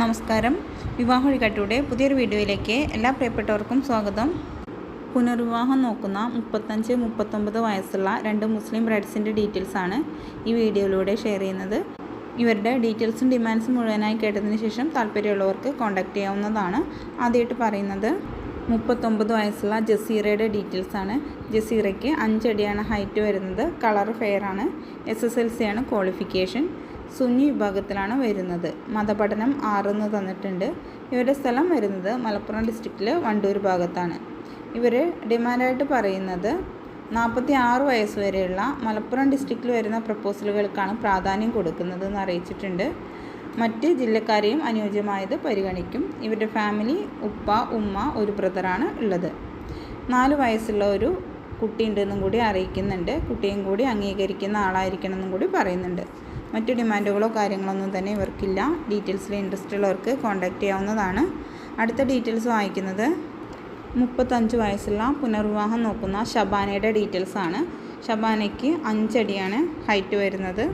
നമസ്കാരം. വിവാഹ വഴികാട്ടിയുടെ പുതിയൊരു വീഡിയോയിലേക്ക് എല്ലാ പ്രിയപ്പെട്ടവർക്കും സ്വാഗതം. പുനർവിവാഹം നോക്കുന്ന മുപ്പത്തഞ്ച് മുപ്പത്തൊമ്പത് വയസ്സുള്ള രണ്ട് മുസ്ലിം ബ്രൈഡ്സിന്റെ ഡീറ്റെയിൽസാണ് ഈ വീഡിയോയിലൂടെ ഷെയർ ചെയ്യുന്നത്. ഇവരുടെ ഡീറ്റെയിൽസും ഡിമാൻഡ്സും മുഴുവനായി കേട്ടതിന് ശേഷം താല്പര്യമുള്ളവർക്ക് കോൺടാക്റ്റ് ചെയ്യാവുന്നതാണ്. ആദ്യമായിട്ട് പറയുന്നത് മുപ്പത്തൊമ്പത് വയസ്സുള്ള ജസീറയുടെ ഡീറ്റെയിൽസ് ആണ്. ജസീറയ്ക്ക് അഞ്ചടിയാണ് ഹൈറ്റ് വരുന്നത്. കളർ ഫെയർ ആണ് എസ് എസ് എൽ സി ആണ് ക്വാളിഫിക്കേഷൻ. സുന്നി വിഭാഗത്തിലാണ് വരുന്നത്. മതപഠനം ആറെന്ന് തന്നിട്ടുണ്ട്. ഇവരുടെ സ്ഥലം വരുന്നത് മലപ്പുറം ഡിസ്ട്രിക്റ്റിലെ വണ്ടൂർ ഭാഗത്താണ്. ഇവർ ഡിമാൻഡായിട്ട് പറയുന്നത് നാൽപ്പത്തി ആറ് വയസ്സ് വരെയുള്ള മലപ്പുറം ഡിസ്ട്രിക്റ്റിൽ വരുന്ന പ്രപ്പോസലുകൾക്കാണ് പ്രാധാന്യം കൊടുക്കുന്നത് എന്ന് അറിയിച്ചിട്ടുണ്ട്. മറ്റ് ജില്ലക്കാരെയും അനുയോജ്യമായത് പരിഗണിക്കും. ഇവരുടെ ഫാമിലി ഉപ്പ ഉമ്മ ഒരു ബ്രദറാണ് ഉള്ളത്. നാല് വയസ്സുള്ള ഒരു കുട്ടിയുണ്ടെന്നും കൂടി അറിയിക്കുന്നുണ്ട്. കുട്ടിയും കൂടി അംഗീകരിക്കുന്ന ആളായിരിക്കണമെന്നും കൂടി പറയുന്നുണ്ട്. മറ്റു ഡിമാൻഡുകളോ കാര്യങ്ങളൊന്നും തന്നെ ഇവർക്കില്ല. ഡീറ്റെയിൽസിൽ ഇൻട്രസ്റ്റ് ഉള്ളവർക്ക് കോൺടാക്റ്റ് ചെയ്യാവുന്നതാണ്. അടുത്ത ഡീറ്റെയിൽസ് വായിക്കുന്നത് മുപ്പത്തഞ്ച് വയസ്സുള്ള പുനർവിവാഹം നോക്കുന്ന ഷബാനയുടെ ഡീറ്റെയിൽസ് ആണ്. ഷബാനയ്ക്ക് അഞ്ചടിയാണ് ഹൈറ്റ് വരുന്നത്.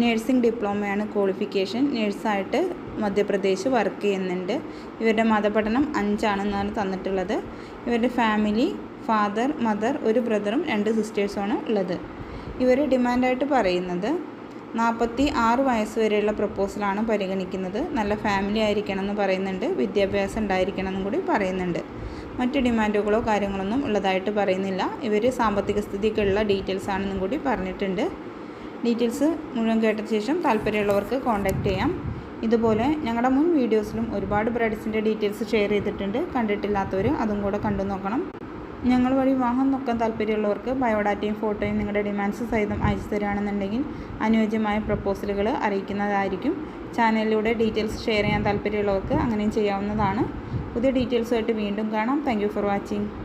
നേഴ്സിംഗ് ഡിപ്ലോമയാണ് ക്വാളിഫിക്കേഷൻ. നേഴ്സായിട്ട് മധ്യപ്രദേശ് വർക്ക് ചെയ്യുന്നുണ്ട്. ഇവരുടെ മതപഠനം അഞ്ചാണെന്നാണ് തന്നിട്ടുള്ളത്. ഇവരുടെ ഫാമിലി ഫാദർ മദർ ഒരു ബ്രദറും രണ്ട് സിസ്റ്റേഴ്സുമാണ് ഉള്ളത്. ഇവർ ഡിമാൻഡായിട്ട് പറയുന്നത് നാൽപ്പത്തി ആറ് വയസ്സ് വരെയുള്ള പ്രപ്പോസലാണ് പരിഗണിക്കുന്നത്. നല്ല ഫാമിലി ആയിരിക്കണം എന്ന് പറയുന്നുണ്ട്. വിദ്യാഭ്യാസം ഉണ്ടായിരിക്കണം എന്നും കൂടി പറയുന്നുണ്ട്. മറ്റ് ഡിമാൻഡുകളോ കാര്യങ്ങളൊന്നും ഉള്ളതായിട്ട് പറയുന്നില്ല. ഇവർ സാമ്പത്തിക സ്ഥിതിക്കുള്ള ഡീറ്റെയിൽസ് ആണെന്നും കൂടി പറഞ്ഞിട്ടുണ്ട്. ഡീറ്റെയിൽസ് മുഴുവൻ കേട്ട ശേഷം താല്പര്യമുള്ളവർക്ക് കോൺടാക്റ്റ് ചെയ്യാം. ഇതുപോലെ ഞങ്ങളുടെ മുൻ വീഡിയോസിലും ഒരുപാട് ബ്രൈഡ്സിന്റെ ഡീറ്റെയിൽസ് ഷെയർ ചെയ്തിട്ടുണ്ട്. കണ്ടിട്ടില്ലാത്തവർ അതും കൂടെ കണ്ടു നോക്കണം. ഞങ്ങൾ വഴി വാഹനം നോക്കാൻ താല്പര്യമുള്ളവർക്ക് ബയോഡാറ്റയും ഫോട്ടോയും നിങ്ങളുടെ ഡിമാൻഡ്സ് സഹിതം അയച്ചു തരികയാണെന്നുണ്ടെങ്കിൽ അനുയോജ്യമായ പ്രപ്പോസലുകൾ അറിയിക്കുന്നതായിരിക്കും. ചാനലിലൂടെ ഡീറ്റെയിൽസ് ഷെയർ ചെയ്യാൻ താല്പര്യമുള്ളവർക്ക് അങ്ങനെയും ചെയ്യാവുന്നതാണ്. പുതിയ ഡീറ്റെയിൽസുമായിട്ട് വീണ്ടും കാണാം. Thank for watching.